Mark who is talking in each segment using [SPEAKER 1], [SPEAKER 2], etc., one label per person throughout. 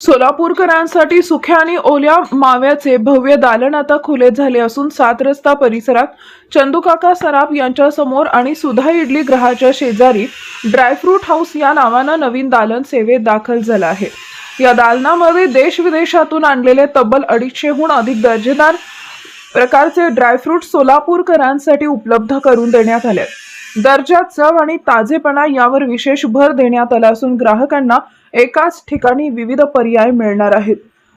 [SPEAKER 1] सोलापूरकरांसाठी सुख्या आणि ओल्या माव्याचे भव्य दालन आता खुले झाले असून सात रस्ता परिसरात चंदूकाका सराफ यांच्या समोर आणि सुधा इडली ग्रहाच्या शेजारी ड्रायफ्रूट हाऊस या नावानं नवीन दालन सेवेत दाखल झालं आहे. या दालनामध्ये देश विदेशातून आणलेले तब्बल अडीचशेहून अधिक दर्जेदार प्रकारचे ड्रायफ्रूट सोलापूरकरांसाठी उपलब्ध करून देण्यात आले दर्जा चव आणि ताजेपणा यावर विशेष भर देण्यात आला असून ग्राहकांना एकाच ठिकाणी विविध पर्याय मिळणार आहेत.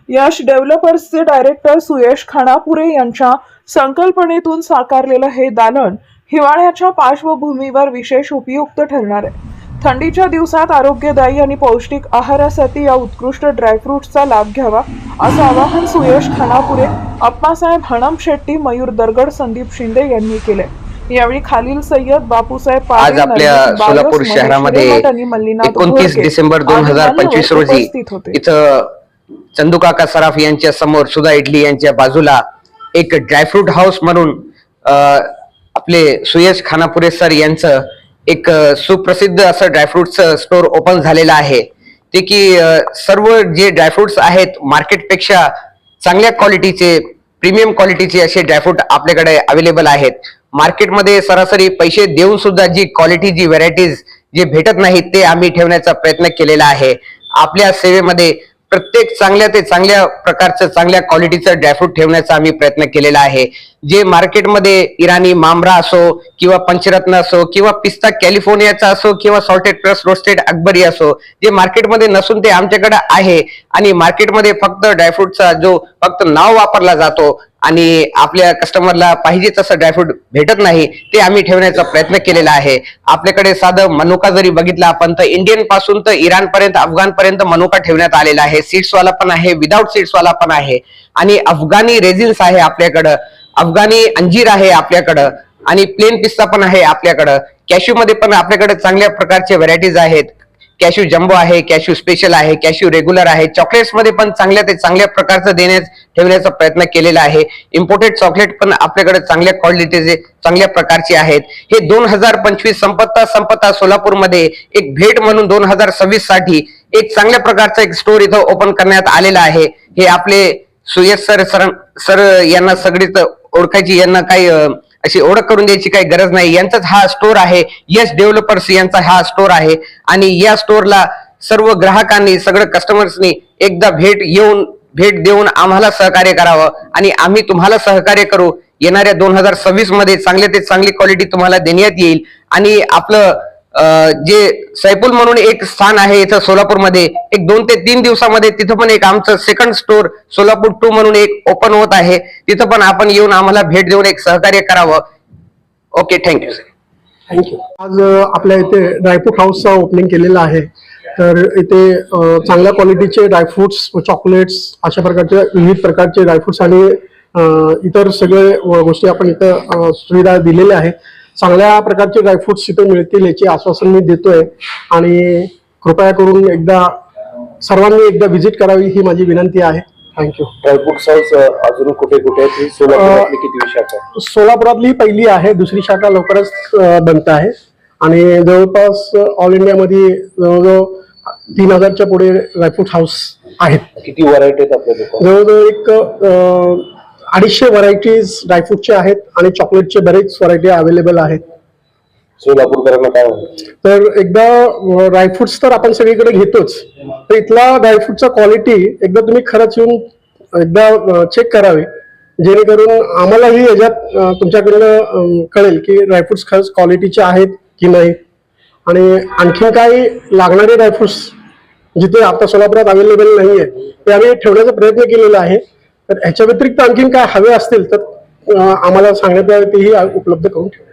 [SPEAKER 1] यश डेव्हलपर्सचे डायरेक्टर सुयश खानापुरे यांच्या संकल्पनेतून साकारलेलं हे दालन हिवाळ्याच्या पार्श्वभूमीवर विशेष उपयुक्त ठरणार आहे. थंडीच्या दिवसात आरोग्यदायी आणि पौष्टिक आहारासाठी या उत्कृष्ट ड्रायफ्रुट्सचा लाभ घ्यावा असं आवाहन सुयश खानापुरे अप्पासाहेब हणम शेट्टी मयूर दरगड संदीप शिंदे यांनी केले यावेळी खालील सय्यद बापूसाहेब
[SPEAKER 2] आज आपल्या सोलापूर शहरामध्ये एकोणतीस डिसेंबर दोन हजार पंचवीस रोजी. इथं चंदूकाका सराफ यांच्या समोर सुधा इडली यांच्या बाजूला एक ड्रायफ्रूट हाऊस म्हणून आपले सुयश खानापुरे सर यांचं एक सुप्रसिद्ध असं ड्रायफ्रुटचं स्टोर ओपन झालेलं आहे ते की सर्व जे ड्रायफ्रुट्स आहेत मार्केटपेक्षा चांगल्या क्वालिटीचे प्रीमियम क्वालिटीचे असे ड्रायफ्रूट आपल्याकडे अवेलेबल आहेत मार्केटमध्ये सरासरी पैसे देऊन सुद्धा जी क्वालिटी जी व्हरायटीज जे भेटत नाहीत ते आम्ही ठेवण्याचा प्रयत्न केलेला आहे. आपल्या सेवेमध्ये प्रत्येक चांगल्या ते चांगल्या प्रकारचं चांगल्या क्वालिटीचं ड्रायफ्रूट ठेवण्याचा आम्ही प्रयत्न केलेला आहे. जे मार्केटमध्ये इराणी मामरा असो किंवा पंचरत्न असो किंवा पिस्ता कॅलिफोर्नियाचा असो किंवा सॉल्टेड प्लस रोस्टेड अकबरी असो जे मार्केटमध्ये नसून ते आमच्याकडे आहे आणि मार्केटमध्ये फक्त ड्रायफ्रूटचा जो फक्त नाव वापरला जातो आणि आपल्या कस्टमरला पाहिजे तसं ड्रायफ्रूट भेटत नाही ते आम्ही ठेवण्याचा प्रयत्न केलेला आहे. आपल्याकडे साधं मनुका जरी बघितला आपण तर इंडियनपासून तर इराण पर्यंत अफगाण पर्यंत मनुका ठेवण्यात आलेला आहे. सीड्स वाला पण आहे विदाऊट सीड्स वाला पण आहे. आणि अफगाणी रेझिन्स आहे आपल्याकडं. अफगाणी अंजीर आहे आपल्याकडं. आणि प्लेन पिस्ता पण आहे आपल्याकडं. कॅश्यू मध्ये पण आपल्याकडे चांगल्या प्रकारचे व्हरायटीज आहेत. कॅश्यू जम्बो आहे कॅश्यू स्पेशल आहे कॅश्यू रेग्युलर आहे. चॉकलेट्समध्ये पण चांगल्या ते चांगल्या प्रकारचं देण्यास ठेवण्याचा प्रयत्न केलेला आहे. इम्पोर्टेड चॉकलेट पण आपल्याकडे चांगल्या क्वालिटीचे चांगल्या प्रकारचे आहेत. हे दोन हजार पंचवीस संपत्ता संपत्ता सोलापूरमध्ये एक भेट म्हणून दोन हजार सव्वीससाठी एक चांगल्या प्रकारचा एक स्टोर इथं ओपन करण्यात आलेला आहे. हे आपले सुयश सर सर सर यांना सगळीच ओळखायची यांना काही अशी ओळख करून द्यायची काही गरज नाही. यांचाच हा स्टोर आहे. यस डेव्हलपर्स यांचा हा स्टोर आहे. आणि या स्टोरला सर्व ग्राहकांनी सगळं कस्टमर्सनी एकदा भेट येऊन भेट देऊन आम्हाला सहकार्य करावं. आणि आम्ही तुम्हाला सहकार्य करू. येणाऱ्या दोन हजार सव्वीसमध्ये चांगल्या ते चांगली क्वालिटी तुम्हाला देण्यात येईल. आणि आपलं जे सैपुल म्हणून एक स्थान आहे इथं सोलापूरमध्ये. एक दोन ते तीन दिवसामध्ये तिथं पण एक आमचं सेकंड स्टोर सोलापूर टू म्हणून एक ओपन होत आहे. तिथं पण आपण येऊन आम्हाला भेट देऊन एक सहकार्य करावं. ओके थँक्यू सर
[SPEAKER 3] थँक्यू आज आपल्या इथे ड्रायफ्रूट हाऊसचा ओपनिंग केलेला आहे. तर इथे चांगल्या क्वालिटीचे ड्रायफ्रुट्स चॉकलेट्स अशा प्रकारचे विविध प्रकारचे ड्रायफ्रुट्स आणि इतर सगळे गोष्टी आपण इथं सुविधा दिलेल्या आहेत. चांगल्या प्रकारचे ड्रायफ्रुट्स इथे मिळतील याचे आश्वासन मी देतोय. आणि कृपया करून एकदा सर्वांनी एकदा व्हिजिट करावी ही माझी विनंती आहे. थँक्यू
[SPEAKER 4] ड्रायफ्रूट हाऊस अजून कुठे कुठे? ही सोलापुरातली किती शाखा?
[SPEAKER 3] सोलापुरातली पहिली आहे दुसरी शाखा लवकरच बनत आहे. आणि जवळपास ऑल इंडियामध्ये जवळजवळ तीन हजारच्या पुढे ड्रायफ्रूट हाऊस आहेत.
[SPEAKER 4] किती व्हरायटी आहेत आपल्या
[SPEAKER 3] जवळजवळ एक अडीचशे व्हरायटीज ड्रायफ्रूटचे आहेत आणि चॉकलेटचे बरेच व्हरायटी अवेलेबल आहेत.
[SPEAKER 4] सोलापूरकरांना काय
[SPEAKER 3] तर एकदा ड्रायफ्रुट्स तर आपण सगळीकडे घेतोच. तर इथला ड्रायफ्रुटचा क्वालिटी एकदा तुम्ही खरंच येऊन एकदा चेक करावे. जेणेकरून आम्हालाही याच्यात तुमच्याकडनं कळेल की ड्रायफ्रुट्स खरंच क्वालिटीचे आहेत की नाही. आणि आणखीन काही लागणारे ड्रायफ्रुट्स जिथे आता सोलापुरात अवेलेबल नाही आहे ते आम्ही ठेवण्याचा प्रयत्न केलेला आहे. तर ह्याच्या व्यतिरिक्त आणखीन काय हवे असतील तर आम्हाला सांगण्यात यावे तेही उपलब्ध करून ठेवा